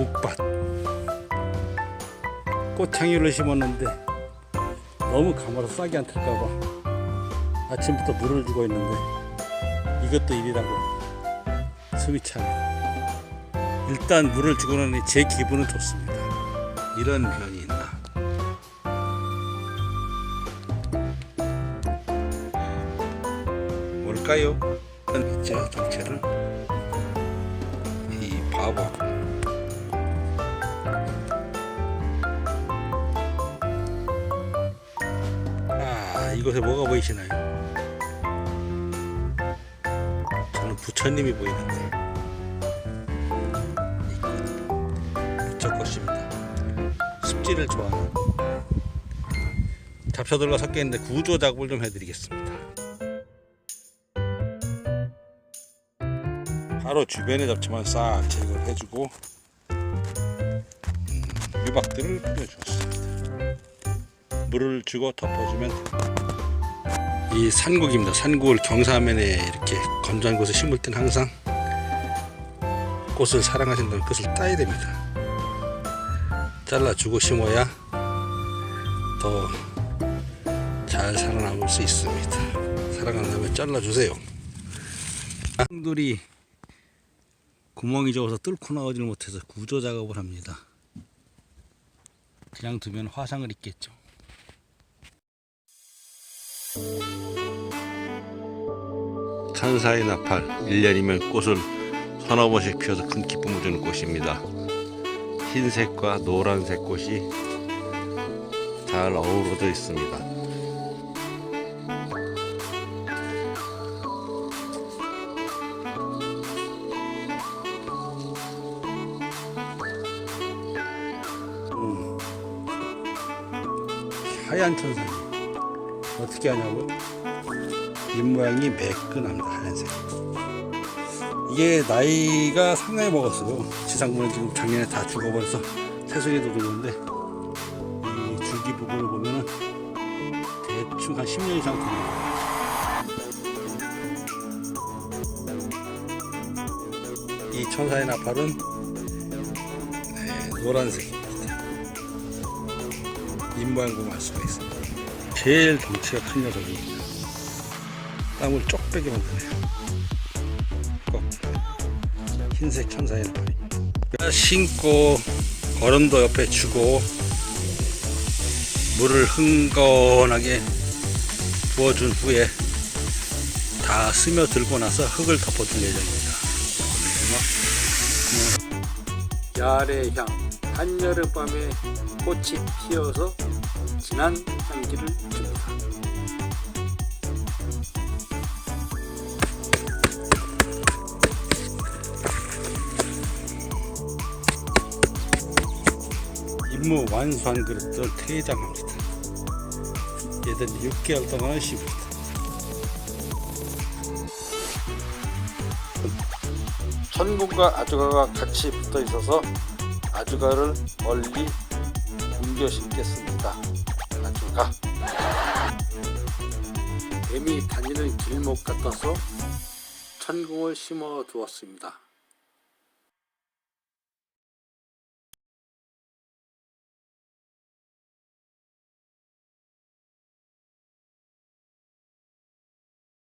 묵밭 꽃향유를 심었는데 너무 감아서 싹이 안 틀까봐 아침부터 물을 주고 있는데 이것도 일이라고. 숨이 차네요 일단 물을 주고 나니 제 기분은 좋습니다. 이런 면이 있나? 뭘까요? 저 정체를? 이 바보 이곳에 뭐가 보이시나요? 저는 부처님이 보이는데. 부처꽃입니다. 습지를 좋아하는. 잡초들과 섞여 있는데 구조 작업을 좀 해드리겠습니다. 바로 주변의 잡초만 싹 제거를 해주고 음, 유박들을 뿌려주었습니다 물을 주고 덮어주면. 이 산국입니다. 산국을 경사면에 이렇게 건조한 곳에 심을 땐 항상 꽃을 사랑하신다는 뜻을 따야 됩니다. 잘라주고 심어야 더 잘 살아남을 수 있습니다. 사랑한다면 잘라주세요. 쌍들이 구멍이 져서 뚫고 나오지를 못해서 구조 작업을 합니다. 그냥 두면 화상을 입겠죠. 산사의 나팔 1년이면 꽃을 서너 번씩 피워서 큰 기쁨을 주는 꽃입니다. 흰색과 노란색 꽃이 잘 어우러져 있습니다. 음. 하얀 천사 어떻게 하냐고요? 잎 모양이 매끈합니다 하얀색. 이게 나이가 상당히 먹었어요. 지상군은 지금 작년에 다 죽어버려서 새순이 돋았는데 이 줄기 부분을 보면은 대충 한 10년 이상 됩니다 이 천사의 나팔은 네, 노란색입니다. 보면 알 수가 있습니다 제일 덩치가 큰 녀석입니다 땀을 쪽 빼게 만드네요. 꼭 흰색 천사의 나팔입니다. 신고 얼음도 옆에 주고 물을 흥건하게 부어준 후에 다 스며들고 나서 흙을 덮어줄 예정입니다. 야래 향 한여름밤에 꽃이 피어서 진한 향기를 줍니다. 임무 완수한 그릇들 퇴장합니다. 얘들 6개월 동안 쉽니다. 천국과 아주가가 같이 붙어 있어서 아주가를 멀리 옮겨 심겠습니다. 아주가 뱀이 다니는 길목 같아서 천궁을 심어 두었습니다.